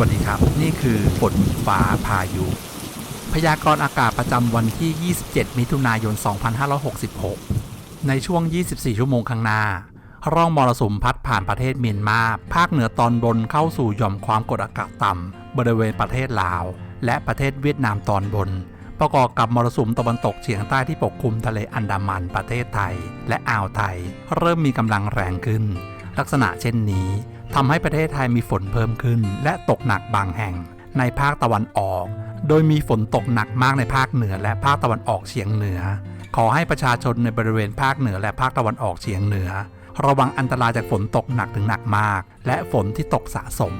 วัสดีครับ นี่คือฝนฟ้าพายุ พยากรณ์อากาศประจำวันที่ 27 มิถุนายน 2566 ในช่วง 24 ชั่วโมงข้างหน้า ร่องมรสุมพัดผ่านประเทศเมียนมา ภาคเหนือตอนบนเข้าสู่หย่อมความกดอากาศต่ำบริเวณประเทศลาว และประเทศเวียดนามตอนบน ประกอบกับมรสุมตะวันตกเฉียงใต้ที่ปกคลุมทะเลอันดามันประเทศไทย และอ่าวไทย เริ่มมีกำลังแรงขึ้น ลักษณะเช่นนี้ทำให้ประเทศไทยมีฝนเพิ่มขึ้น และตกหนักบางแห่งในภาคตะวันออก โดยมีฝนตกหนักมากในภาคเหนือและภาคตะวันออกเฉียงเหนือ ขอให้ประชาชนในบริเวณภาคเหนือและภาคตะวันออกเฉียงเหนือ ระวังอันตรายจากฝนตกหนักถึงหนักมาก และฝนที่ตกสะสม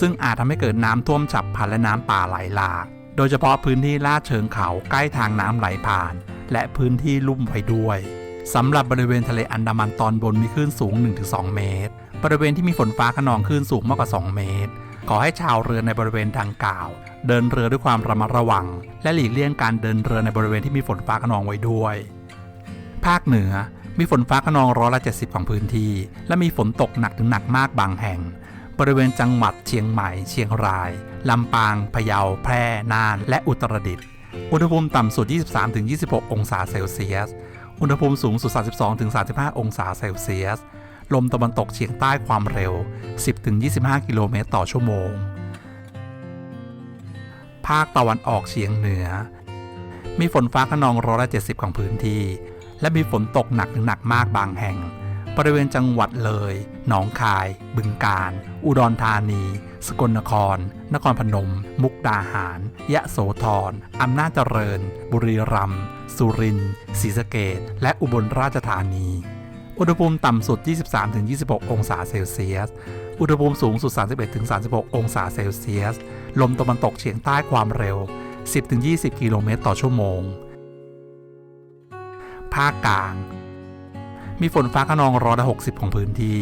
ซึ่งอาจทำให้เกิดน้ำท่วมฉับพลันและน้ำป่าไหลหลาก โดยเฉพาะพื้นที่ลาดเชิงเขาใกล้ทางน้ำไหลผ่าน และพื้นที่ลุ่มไว้ด้วย สำหรับบริเวณทะเลอันดามันตอนบนมีคลื่นสูง 1-2 เมตร บริเวณที่มีฝนฟ้าขนองคลื่นสูงมากกว่า 2 เมตร ขอให้ชาวเรือในบริเวณดังกล่าว เดินเรือด้วยความระมัดระวัง และหลีกเลี่ยงการเดินเรือในบริเวณที่มีฝนฟ้าขนองไว้ด้วย ภาคเหนือ มีฝนฟ้าขนองร้อยละ70 ของพื้นที่ และมีฝนตกหนักถึงหนักมากบางแห่ง บริเวณจังหวัดเชียงใหม่ เชียงราย ลำปาง พะเยา แพร่ น่าน และอุตรดิตถ์ อุณหภูมิต่ำสุด 23-26 องศาเซลเซียส อุณหภูมิสูงสุด 32-35 องศาเซลเซียส ลมตะวันตกเฉียงใต้ความเร็ว 10-25 กิโลเมตรต่อชั่วโมง ภาคตะวันออกเฉียงเหนือ มีฝนฟ้าขนองร้อยละ70 ของพื้นที่ และมีฝนตกหนักถึงหนักมากบางแห่ง บริเวณจังหวัดเลย หนองคาย บึงกาฬ อุดรธานี สกลนคร นครพนม มุกดาหาร ยะโสธร อำนาจเจริญ บุรีรัมย์ สุรินทร์ศรีสะเกดและอุบลราชธานี อุณหภูมิต่ำสุด 23-26 องศาเซลเซียส อุณหภูมิสูงสุด 31-36 องศาเซลเซียส ลมตะวันตกเฉียงใต้ความเร็ว 10-20 กิโลเมตรต่อชั่วโมง ภาคกลาง มีฝนฟ้าขนองร้อยละ60 ของพื้นที่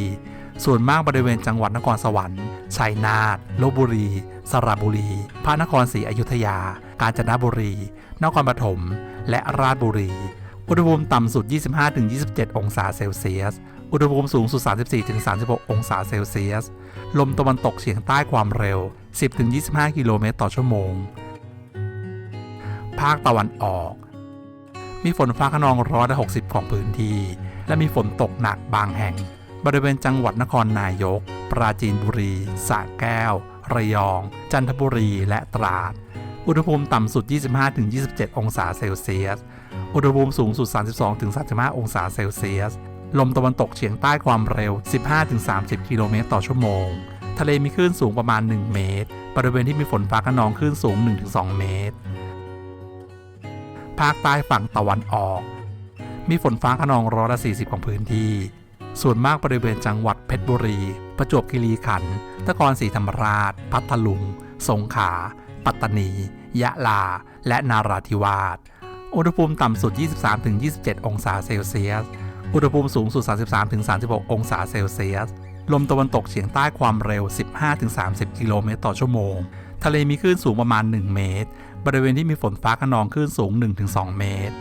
ส่วนมากบริเวณจังหวัดนครสวรรค์ ชัยนาท ลบบุรี สระบุรี พระนครศรีอยุธยา กาญจนบุรี นครปฐม และราชบุรี อุณหภูมิต่ำสุด 25-27 องศาเซลเซียส อุณหภูมิสูงสุด 34-36 องศาเซลเซียส ลมตะวันตกเฉียงใต้ความเร็ว 10-25 กิโลเมตรต่อชั่วโมง ภาคตะวันออก มีฝนฟ้าขนองร้อยละ60 ของพื้นที่ และมีฝนตกหนักบางแห่ง บริเวณจังหวัดนครนายก ปราจีนบุรีสระแก้ว ระยอง จันทบุรี และตราด อุณหภูมิต่ำสุด 25-27 องศาเซลเซียส อุณหภูมิสูงสุด 32-35 องศาเซลเซียส ลมตะวันตกเฉียงใต้ความเร็ว 15-30 กิโลเมตรต่อชั่วโมง ทะเลมีคลื่นสูงประมาณ 1 เมตร บริเวณที่มีฝนฟ้าขนองคลื่นสูง 1-2 เมตร ภาคใต้ฝั่งตะวันออก มีฝนฟ้าขนองร้อยละ 40 ของพื้นที่ ส่วนมากบริเวณจังหวัดเพชรบุรี ประจวบคีรีขันธ์ นครศรีธรรมราช พัทลุง สงขลา ปัตตานี ยะลา และนาราธิวาส อุณหภูมิต่ำสุด 23-27 องศาเซลเซียส อุณหภูมิสูงสุด 33-36 องศาเซลเซียส ลมตะวันตกเฉียงใต้ความเร็ว 15-30 กิโลเมตรต่อชั่วโมง ทะเลมีคลื่นสูงประมาณ 1 เมตร บริเวณที่มีฝนฟ้าขนองคลื่นสูง 1-2 เมตร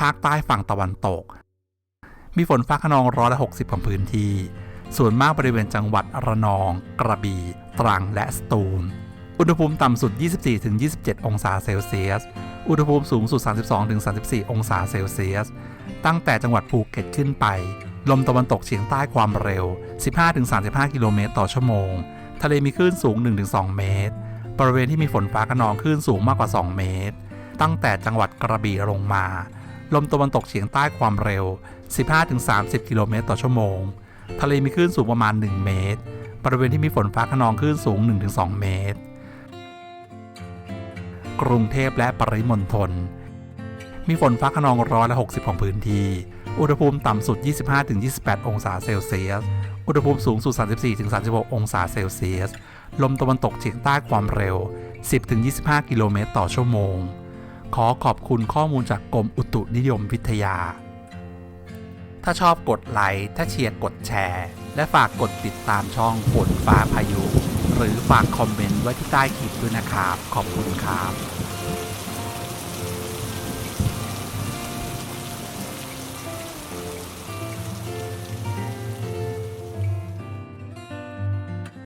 ภาคใต้ฝั่งตะวันตก มีฝนฟ้าขนองร้อยละ 60 ของพื้นที่ ส่วนมากบริเวณจังหวัดระนอง กระบี่ ตรัง และสตูล อุณหภูมิต่ำสุด 24-27 องศาเซลเซียส อุณหภูมิสูงสุด 32-34 องศาเซลเซียส ตั้งแต่จังหวัดภูเก็ตขึ้นไป ลมตะวันตกเฉียงใต้ความเร็ว 15-35 กิโลเมตรต่อชั่วโมง ทะเลมีคลื่นสูง 1-2 เมตร บริเวณที่มีฝนฟ้าขนองคลื่นสูงมากกว่า 2 เมตร ตั้งแต่จังหวัดกระบี่ลงมา ลมตะวันตกเฉียงใต้ความเร็ว 15-30 กิโลเมตรต่อชั่วโมง ทะเลมีคลื่นสูงประมาณ 1 เมตร บริเวณที่มีฝนฟ้าขนองคลื่นสูง 1-2 เมตร กรุงเทพและปริมณฑล มีฝนฟ้าขนองร้อยละ 60 ของพื้นที่ อุณหภูมิต่ำสุด 25-28 องศาเซลเซียส อุณหภูมิสูงสุด 34-36 องศาเซลเซียส ลมตะวันตกเฉียงใต้ความเร็ว 10-25 กิโลเมตรต่อชั่วโมง ขอขอบคุณข้อมูลจากกรมอุตุนิยมวิทยา ถ้าชอบกดไลค์ ถ้าเชียร์กดแชร์ และฝากกดติดตามช่องฝนฟ้าพายุ หรือฝากคอมเมนต์ไว้ที่ใต้คลิปด้วยนะครับ ขอบคุณครับ